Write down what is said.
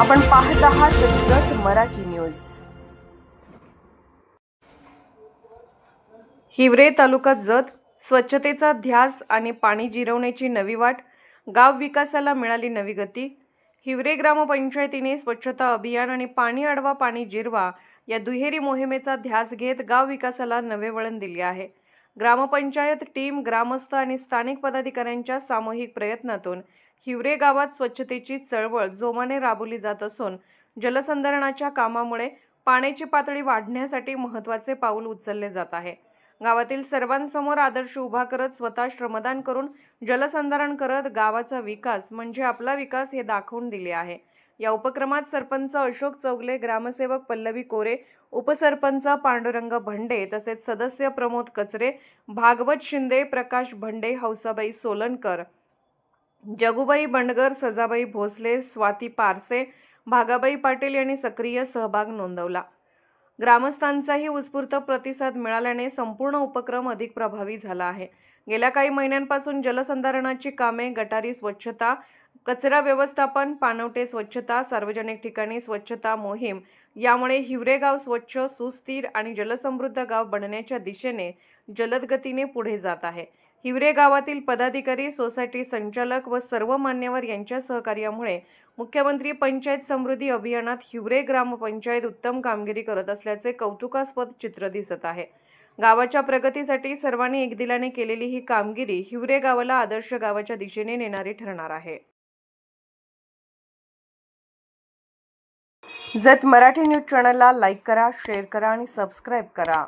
आपण पाहत आहात जत मराठी न्यूज. हिवरे तालुका जत स्वच्छतेचा ध्यास आणि पाणी जिरवण्याची नवी वाट गाव विकासाला मिळाली नवी गती. हिवरे ग्रामपंचायतीने स्वच्छता अभियान आणि पाणी अडवा पाणी जिरवा या दुहेरी मोहिमेचा ध्यास घेत गाव विकासाला नवे वळण दिले आहे. ग्रामपंचायत टीम ग्रामस्थ आणि स्थानिक पदाधिकाऱ्यांच्या सामूहिक प्रयत्नातून हिवरे गावात स्वच्छतेची चळवळ जोमाने राबवली जात असून जलसंधारणाच्या कामामुळे पाण्याची पातळी वाढण्यासाठी महत्त्वाचे पाऊल उचलले जात आहे. गावातील सर्वांसमोर आदर्श उभा करत स्वतः श्रमदान करून जलसंधारण करत गावाचा विकास म्हणजे आपला विकास हे दाखवून दिले आहे. या उपक्रमात सरपंच अशोक चौगले ग्रामसेवक पल्लवी कोरे उपसरपंच पांडुरंग भंडे तसेच सदस्य प्रमोद कचरे भागवत शिंदे प्रकाश भंडे हौसाबाई सोलनकर जगुबाई बंडगर सजाबाई भोसले स्वाती पारसे भागाबाई पाटील यांनी सक्रिय सहभाग नोंदवला. ग्रामस्थांचाही उत्स्फूर्त प्रतिसाद मिळाल्याने संपूर्ण उपक्रम अधिक प्रभावी झाला आहे. गेल्या काही महिन्यांपासून जलसंधारणाची कामे गटारी स्वच्छता कचरा व्यवस्थापन पाणवटे स्वच्छता सार्वजनिक ठिकाणी स्वच्छता मोहीम यामुळे हिवरे गाव स्वच्छ सुस्थिर आणि जलसमृद्ध गाव बनण्याच्या दिशेने जलदगतीने पुढे जात आहे. हिवरे गावातील पदाधिकारी सोसायटी संचालक व सर्व मान्यवर यांच्या सहकार्यामुळे मुख्यमंत्री पंचायत समृद्धी अभियानात हिवरे ग्रामपंचायत उत्तम कामगिरी करत असल्याचे कौतुकास्पद चित्र दिसत आहे. गावाच्या प्रगतीसाठी सर्वांनी एकदिलाने केलेली ही कामगिरी हिवरे गावाला आदर्श गावाच्या दिशेने नेणारी ठरणार आहे. जत मराठी न्यूज चॅनलला लाईक करा शेअर करा आणि सबस्क्राईब करा.